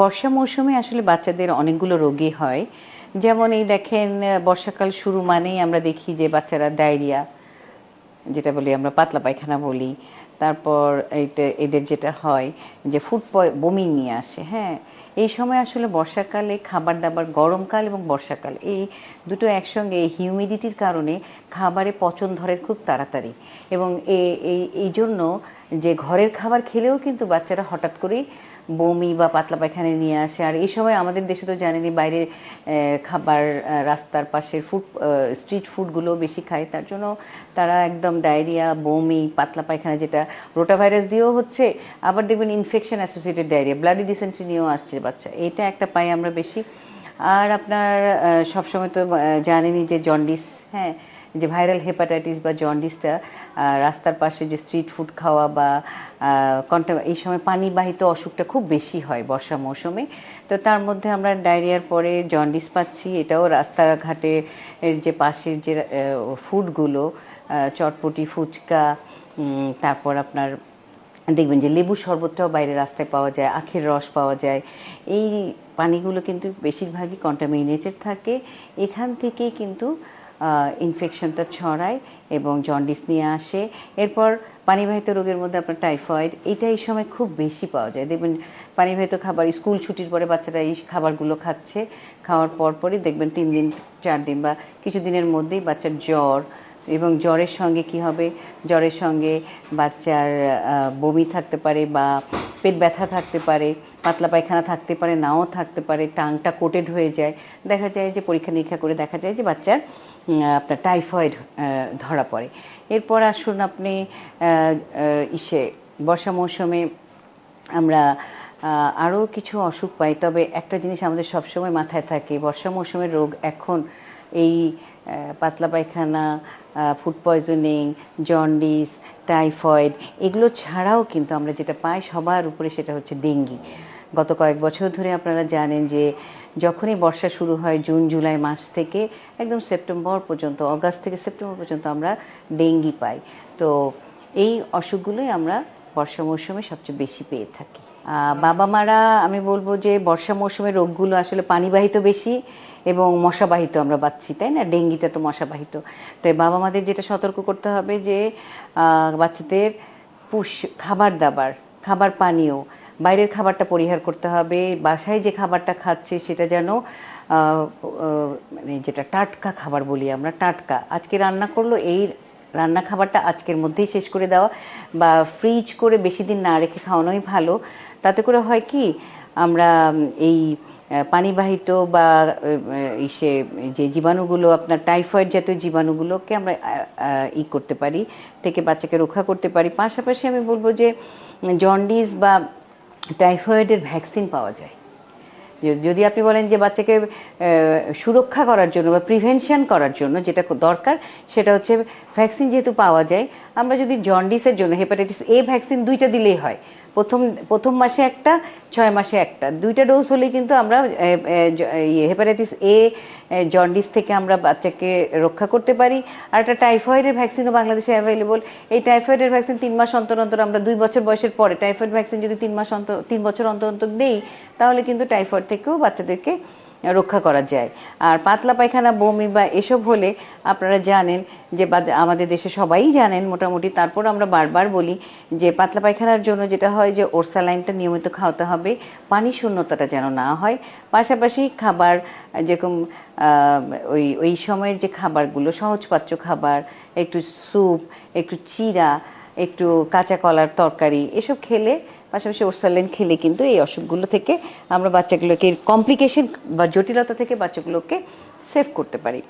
বর্ষা মৌসুমে আসলে বাচ্চাদের অনেকগুলো রোগী হয়। যেমন এই দেখেন বর্ষাকাল শুরু মানেই আমরা দেখি যে বাচ্চারা ডায়রিয়া, যেটা বলি আমরা পাতলা পায়খানা বলি। তারপর এইটা এদের যেটা হয় যে ফুড বমি নিয়ে আসে হ্যাঁ। এই সময় আসলে বর্ষাকালে খাবার দাবার গরমকাল এবং বর্ষাকাল, এই দুটো একসঙ্গে হিউমিডিটির কারণে খাবারে পচন ধরে খুব তাড়াতাড়ি। এবং এই এই জন্য যে ঘরের খাবার খেলেও কিন্তু বাচ্চারা হঠাৎ করেই বমি বা পাতলা পায়খানা নিয়ে আসে। আর এই সময় আমাদের দেশে তো জানেনই বাইরে খাবার রাস্তার পাশের ফুড স্ট্রিট ফুডগুলো বেশি খায়। তার জন্য তারা একদম ডায়রিয়া বমি পাতলা পায়খানা যেটা রোটা ভাইরাস দিয়েও হচ্ছে আবার দেখবেন infection associated diarrhoea bloody dysentery নিয়েও আসছে বাচ্চা। এটা একটা পাই আমরা বেশি। আর আপনার সবসময় তো আহ, জানেনই যে জন্ডিস হ্যাঁ যে ভাইরাল হেপাটাইটিস বা জন্ডিসটা রাস্তার পাশে যে স্ট্রিট ফুড খাওয়া বা কন্টা, এই সময় পানিবাহিত অসুখটা খুব বেশি হয় বর্ষা মৌসুমে। তো তার মধ্যে আমরা ডায়রিয়ার পরে জন্ডিস পাচ্ছি। এটাও রাস্তাঘাটে এর যে পাশের যে ফুডগুলো চটপটি, ফুচকা তারপর আপনার দেখবেন যে লেবু শরবতটাও বাইরে রাস্তায় পাওয়া যায়, আখের রস পাওয়া যায়। এই পানিগুলো কিন্তু বেশিরভাগই কন্টামিনেটেড থাকে। এখান থেকেই কিন্তু ইনফেকশনটা ছড়ায় এবং জন্ডিস নিয়ে আসে। এরপর পানিবাহিত রোগের মধ্যে আপনার টাইফয়েড এটা এই সময় খুব বেশি পাওয়া যায়। দেখবেন পানিবাহিত খাবার স্কুল ছুটির পরে বাচ্চারা এই খাবারগুলো খাচ্ছে, খাওয়ার পর পরই দেখবেন তিন দিন, চার দিন বা কিছু দিনের মধ্যেই বাচ্চার জ্বর এবং জ্বরের সঙ্গে কি হবে? জ্বরের সঙ্গে বাচ্চার বমি থাকতে পারে বা পেট ব্যথা থাকতে পারে, পাতলা পায়খানা থাকতে পারে, নাও থাকতে পারে, টাংটা কোটেড হয়ে যায়। দেখা যায় যে পরীক্ষা নিরীক্ষা করে দেখা যায় যে বাচ্চার আপনার টাইফয়েড ধরা পড়ে। এরপর আসুন আপনি ইসে, বর্ষা মৌসুমে আমরা আরও কিছু অসুখ পাই। তবে একটা জিনিস আমাদের সবসময় মাথায় থাকে, বর্ষা মৌসুমের রোগ এখন এই পাতলা পায়খানা ফুড পয়জনিং জন্ডিস টাইফয়েড এগুলো ছাড়াও কিন্তু আমরা যেটা পাই সবার উপরে সেটা হচ্ছে ডেঙ্গি গত কয়েক বছর ধরে আপনারা জানেন যে যখনই বর্ষা শুরু হয় জুন, জুলাই মাস থেকে, একদম সেপ্টেম্বর পর্যন্ত, অগাস্ট থেকে সেপ্টেম্বর পর্যন্ত আমরা ডেঙ্গি পাই। তো এই অসুখগুলোই আমরা বর্ষা মৌসুমে সবচেয়ে বেশি পেয়ে থাকি। বাবা মারা আমি বলব যে বর্ষা মৌসুমের রোগগুলো আসলে পানিবাহিত বেশি এবং মশাবাহিত আমরা পাচ্ছি, তাই না? ডেঙ্গিটা তো মশাবাহিত। তাই বাবা মাদের যেটা সতর্ক করতে হবে যে বাচ্চাদের পুষ, খাবার দাবার, খাবার পানীয়, বাইরের খাবারটা পরিহার করতে হবে, বাসায় যে খাবারটা খাচ্ছে সেটা যেন মানে যেটা টাটকা খাবার বলি আমরা, টাটকা। আজকে রান্না করল এই রান্না খাবারটা আজকের মধ্যেই শেষ করে দেওয়া বা ফ্রিজ করে বেশি দিন না রেখে খাওয়ানোই ভালো। তাতে করে হয় কি, আমরা এই পানিবাহিত বা ইসে, যে জীবাণুগুলো, আপনার টাইফয়েড জাতীয় জীবাণুগুলোকে আমরা ই করতে পারি, থেকে বাচ্চাকে রক্ষা করতে পারি। পাশাপাশি আমি বলব যে জন্ডিস বা টাইফয়েডের ভ্যাকসিন পাওয়া যায়। যদি আপনি বলেন যে বাচ্চাকে সুরক্ষা করার জন্য বা প্রিভেনশন করার জন্য যেটা দরকার, সেটা হচ্ছে ভ্যাকসিন যেহেতু পাওয়া যায়, আমরা যদি জন্ডিসের জন্য হেপাটাইটিস এ ভ্যাকসিন দুইটা দিলেই হয় প্রথম প্রথম মাসে একটা, ছয় মাসে একটা। দুইটা ডোজ হলেই কিন্তু আমরা হেপাটাইটিস এ জন্ডিস থেকে আমরা বাচ্চাকে রক্ষা করতে পারি। আর একটা টাইফয়েডের ভ্যাকসিনও বাংলাদেশে অ্যাভেলেবল এই টাইফয়েডের ভ্যাকসিন তিন মাস অন্তর অন্তর আমরা দুই বছর বয়সের পরে টাইফয়েড ভ্যাকসিন যদি তিন মাস অন্তর, তিন বছর অন্তর অন্তর দেই, তাহলে কিন্তু টাইফয়েড থেকেও বাচ্চাদেরকে রক্ষা করা যায়। আর পাতলা পায়খানা, বমি বা এসব হলে আপনারা জানেন যে আমাদের দেশে সবাই জানেন মোটামুটি। তারপর আমরা বারবার বলি যে পাতলা পায়খানার জন্য যেটা হয় যে ওরসালাইনটা নিয়মিত খাওয়াতে হবে, পানি শূন্যতাটা যেন না হয়। পাশাপাশি খাবার যেরকম ওই ওই সময়ের যে খাবারগুলো, সহজপাচ্য খাবার, একটু স্যুপ, একটু চিরা, একটু কাঁচা কলার তরকারি, এসব খেলে পাশাপাশি ওরসালেন খেলে কিন্তু এই অসুখগুলো থেকে আমরা বাচ্চাগুলোকে কমপ্লিকেশন বা জটিলতা থেকে বাচ্চাগুলোকে সেভ করতে পারি।